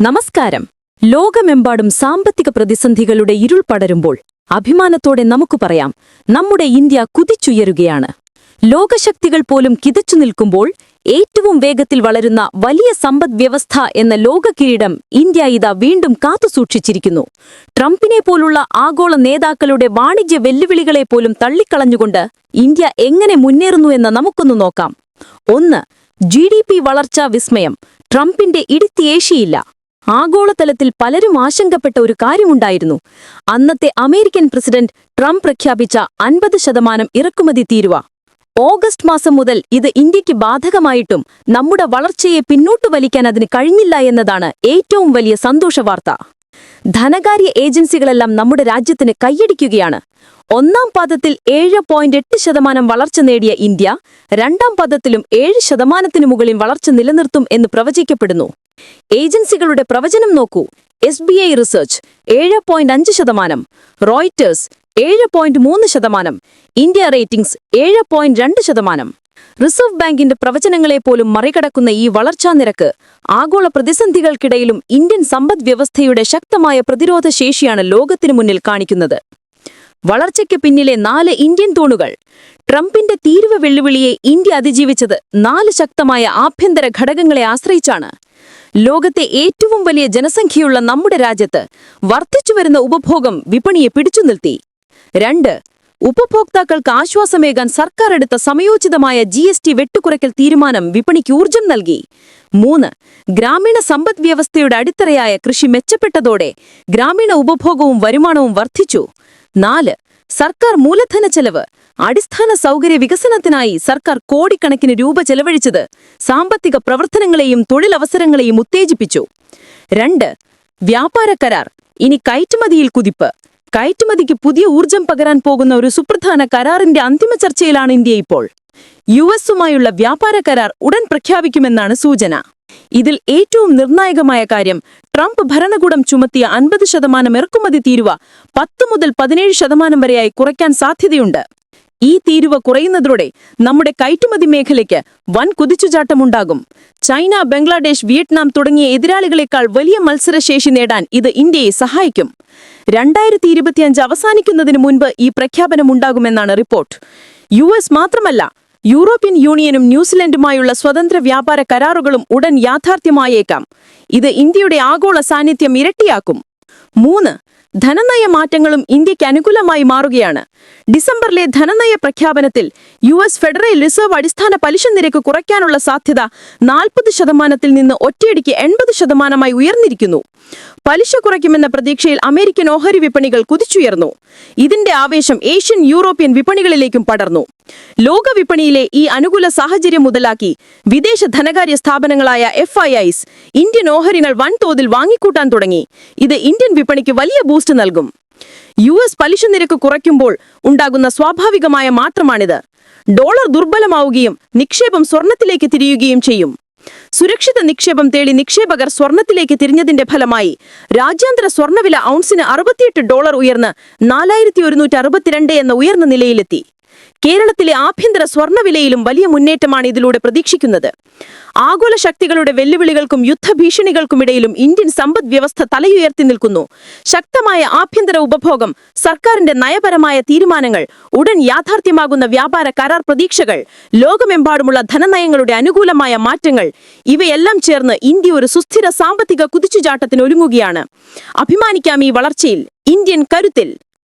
നമസ്കാരം. ലോകമെമ്പാടും സാമ്പത്തിക പ്രതിസന്ധികളുടെ ഇരുൾ പടരുമ്പോൾ അഭിമാനത്തോടെ നമുക്ക് പറയാം നമ്മുടെ ഇന്ത്യ കുതിച്ചുയരുകയാണ്. ലോകശക്തികൾ പോലും കിതച്ചു നിൽക്കുമ്പോൾ ഏറ്റവും വേഗത്തിൽ വളരുന്ന വലിയ സമ്പദ് വ്യവസ്ഥ എന്ന ലോക കിരീടം ഇന്ത്യ ഇതാ വീണ്ടും കാത്തുസൂക്ഷിച്ചിരിക്കുന്നു ട്രംപിനെ പോലുള്ള ആഗോള നേതാക്കളുടെ വാണിജ്യ വെല്ലുവിളികളെ പോലും തള്ളിക്കളഞ്ഞുകൊണ്ട് ഇന്ത്യ എങ്ങനെ മുന്നേറുന്നു എന്ന് നമുക്കൊന്ന് നോക്കാം. ഒന്ന് ജി വളർച്ചാ വിസ്മയം. ട്രംപിന്റെ ഇടുത്തിയേശിയില്ല ആഗോളതലത്തിൽ പലരും ആശങ്കപ്പെട്ട ഒരു കാര്യമുണ്ടായിരുന്നു. അന്നത്തെ അമേരിക്കൻ പ്രസിഡന്റ് ട്രംപ് പ്രഖ്യാപിച്ച അൻപത് ശതമാനം ഇറക്കുമതി തീരുവ. ഓഗസ്റ്റ് മാസം മുതൽ ഇത് ഇന്ത്യയ്ക്ക് ബാധകമായിട്ടും നമ്മുടെ വളർച്ചയെ പിന്നോട്ടു വലിക്കാൻ അതിന് കഴിഞ്ഞില്ല എന്നതാണ് ഏറ്റവും വലിയ സന്തോഷവാർത്ത. ധനകാര്യ ഏജൻസികളെല്ലാം നമ്മുടെ രാജ്യത്തിന് കൈയടിക്കുകയാണ്. ഒന്നാം പാദത്തിൽ ഏഴ് പോയിന്റ് എട്ട് ശതമാനം വളർച്ച നേടിയ ഇന്ത്യ രണ്ടാം പാദത്തിലും ഏഴ് ശതമാനത്തിനു മുകളിൽ വളർച്ച നിലനിർത്തും എന്ന് പ്രവചിക്കപ്പെടുന്നു. ഏജൻസികളുടെ പ്രവചനം നോക്കൂ. എസ് ബി ഐ റിസർച്ച് ഏഴ് പോയിന്റ് അഞ്ച് ശതമാനം റോയിറ്റേഴ്സ് ഏഴ് പോയിന്റ് മൂന്ന് ശതമാനം ഇന്ത്യ റേറ്റിംഗ്സ് ഏഴ് പോയിന്റ് രണ്ട് ശതമാനം. റിസർവ് ബാങ്കിന്റെ പ്രവചനങ്ങളെ പോലും മറികടക്കുന്ന ഈ വളർച്ചാ നിരക്ക് ആഗോള പ്രതിസന്ധികൾക്കിടയിലും ഇന്ത്യൻ സമ്പദ് വ്യവസ്ഥയുടെ ശക്തമായ പ്രതിരോധ ശേഷിയാണ് ലോകത്തിനു മുന്നിൽ കാണിക്കുന്നത്. വളർച്ചയ്ക്ക് പിന്നിലെ നാല് ഇന്ത്യൻ തൂണുകൾ. ട്രംപിന്റെ തീരുവ വെല്ലുവിളിയെ ഇന്ത്യ അതിജീവിച്ചത് നാല് ശക്തമായ ആഭ്യന്തര ഘടകങ്ങളെ ആശ്രയിച്ചാണ്. ലോകത്തെ ഏറ്റവും വലിയ ജനസംഖ്യയുള്ള നമ്മുടെ രാജ്യത്ത് വർദ്ധിച്ചുവരുന്ന ഉപഭോഗം വിപണിയെ പിടിച്ചു നിർത്തി. രണ്ട് ഉപഭോക്താക്കൾക്ക് ആശ്വാസമേകാൻ സർക്കാർ എടുത്ത സമയോചിതമായ ജി എസ് ടി വെട്ടുകുറയ്ക്കൽ തീരുമാനം വിപണിക്ക് ഊർജം നൽകി. മൂന്ന് ഗ്രാമീണ സമ്പദ് വ്യവസ്ഥയുടെ അടിത്തറയായ കൃഷി മെച്ചപ്പെട്ടതോടെ ഗ്രാമീണ ഉപഭോഗവും വരുമാനവും വർദ്ധിച്ചു. നാല് സർക്കാർ മൂലധന ചെലവ്. അടിസ്ഥാന സൗകര്യ വികസനത്തിനായി സർക്കാർ കോടിക്കണക്കിന് രൂപ ചെലവഴിച്ചത് സാമ്പത്തിക പ്രവർത്തനങ്ങളെയും തൊഴിലവസരങ്ങളെയും ഉത്തേജിപ്പിച്ചു. രണ്ട് വ്യാപാര കരാർ. ഇനി കയറ്റുമതിയിൽ കുതിപ്പ്. കയറ്റുമതിക്ക് പുതിയ ഊർജം പകരാൻ പോകുന്ന ഒരു സുപ്രധാന കരാറിന്റെ അന്തിമ ചർച്ചയിലാണ് ഇന്ത്യ ഇപ്പോൾ. യു എസുമായുള്ള വ്യാപാര കരാർ ഉടൻ പ്രഖ്യാപിക്കുമെന്നാണ് സൂചന. ഇതിൽ ഏറ്റവും നിർണായകമായ കാര്യം ട്രംപ് ഭരണകൂടം ചുമത്തിയ അൻപത് ശതമാനം ഇറക്കുമതി തീരുവ പത്ത് മുതൽ പതിനേഴ് ശതമാനം വരെയായി കുറയ്ക്കാൻ സാധ്യതയുണ്ട്. ഈ തീരുവ കുറയുന്നതോടെ നമ്മുടെ കയറ്റുമതി മേഖലയ്ക്ക് വൻ കുതിച്ചുചാട്ടമുണ്ടാകും. ചൈന ബംഗ്ലാദേശ് വിയറ്റ്നാം തുടങ്ങിയ എതിരാളികളെക്കാൾ വലിയ മത്സരശേഷി നേടാൻ ഇത് ഇന്ത്യയെ സഹായിക്കും. രണ്ടായിരത്തി ഇരുപത്തിയഞ്ച് അവസാനിക്കുന്നതിന് മുൻപ് ഈ പ്രഖ്യാപനം ഉണ്ടാകുമെന്നാണ് റിപ്പോർട്ട്. യു എസ് മാത്രമല്ല യൂറോപ്യൻ യൂണിയനും ന്യൂസിലൻഡുമായുള്ള സ്വതന്ത്ര വ്യാപാര കരാറുകളും ഉടൻ യാഥാർത്ഥ്യമായേക്കാം. ഇത് ഇന്ത്യയുടെ ആഗോള സാന്നിധ്യം ഇരട്ടിയാക്കും. മൂന്ന് ധനനയ മാറ്റങ്ങളും ഇന്ത്യയ്ക്ക് അനുകൂലമായി മാറുകയാണ്. ഡിസംബറിലെ ധനനയ പ്രഖ്യാപനത്തിൽ യു എസ് ഫെഡറൽ റിസർവ് അടിസ്ഥാന പലിശ നിരക്ക് കുറയ്ക്കാനുള്ള സാധ്യത നാൽപ്പത് ശതമാനത്തിൽ നിന്ന് ഒറ്റയടിക്ക് എൺപത് ശതമാനമായി ഉയർന്നിരിക്കുന്നു. പലിശ കുറയ്ക്കുമെന്ന പ്രതീക്ഷയിൽ അമേരിക്കൻ ഓഹരി വിപണികൾ കുതിച്ചുയർന്നു. ഇതിന്റെ ആവേശം ഏഷ്യൻ യൂറോപ്യൻ വിപണികളിലേക്കും പടർന്നു. ലോക വിപണിയിലെ ഈ അനുകൂല സാഹചര്യം മുതലാക്കി വിദേശ ധനകാര്യ സ്ഥാപനങ്ങളായ എഫ് ഐ ഐസ് ഇന്ത്യൻ ഓഹരികൾ വൻതോതിൽ വാങ്ങിക്കൂട്ടാൻ തുടങ്ങി. ഇത് ഇന്ത്യൻ വിപണിക്ക് വലിയ ബൂസ്റ്റ് നൽകും. യു എസ് പലിശ നിരക്ക് കുറയ്ക്കുമ്പോൾ ഉണ്ടാകുന്ന സ്വാഭാവികമായ മാറ്റമാണിത്. ഡോളർ ദുർബലമാവുകയും നിക്ഷേപം സ്വർണത്തിലേക്ക് തിരിയുകയും ചെയ്യും. സുരക്ഷിത നിക്ഷേപം തേടി നിക്ഷേപകർ സ്വർണത്തിലേക്ക് തിരിഞ്ഞതിന്റെ ഫലമായി രാജ്യാന്തര സ്വർണവില ഔൺസിന് അറുപത്തിയെട്ട് ഡോളർ ഉയർന്ന് നാലായിരത്തി ഒരുന്നൂറ്റി അറുപത്തിരണ്ട് എന്ന ഉയർന്ന നിലയിലെത്തി. കേരളത്തിലെ ആഭ്യന്തര സ്വർണവിലയിലും വലിയ മുന്നേറ്റമാണ് ഇതിലൂടെ പ്രതീക്ഷിക്കുന്നത്. ആഗോള ശക്തികളുടെ വെല്ലുവിളികൾക്കും യുദ്ധഭീഷണികൾക്കുമിടയിലും ഇന്ത്യൻ സമ്പദ് വ്യവസ്ഥ തലയുയർത്തി നിൽക്കുന്നു. ശക്തമായ ആഭ്യന്തര ഉപഭോഗം സർക്കാരിന്റെ നയപരമായ തീരുമാനങ്ങൾ ഉടൻ യാഥാർത്ഥ്യമാകുന്ന വ്യാപാര കരാർ പ്രതീക്ഷകൾ ലോകമെമ്പാടുമുള്ള ധനനയങ്ങളുടെ അനുകൂലമായ മാറ്റങ്ങൾ ഇവയെല്ലാം ചേർന്ന് ഇന്ത്യ ഒരു സുസ്ഥിര സാമ്പത്തിക കുതിച്ചുചാട്ടത്തിന് ഒരുങ്ങുകയാണ് അഭിമാനിക്കാം ഈ വളർച്ചയിൽ. ഇന്ത്യൻ കരുത്തിൽ.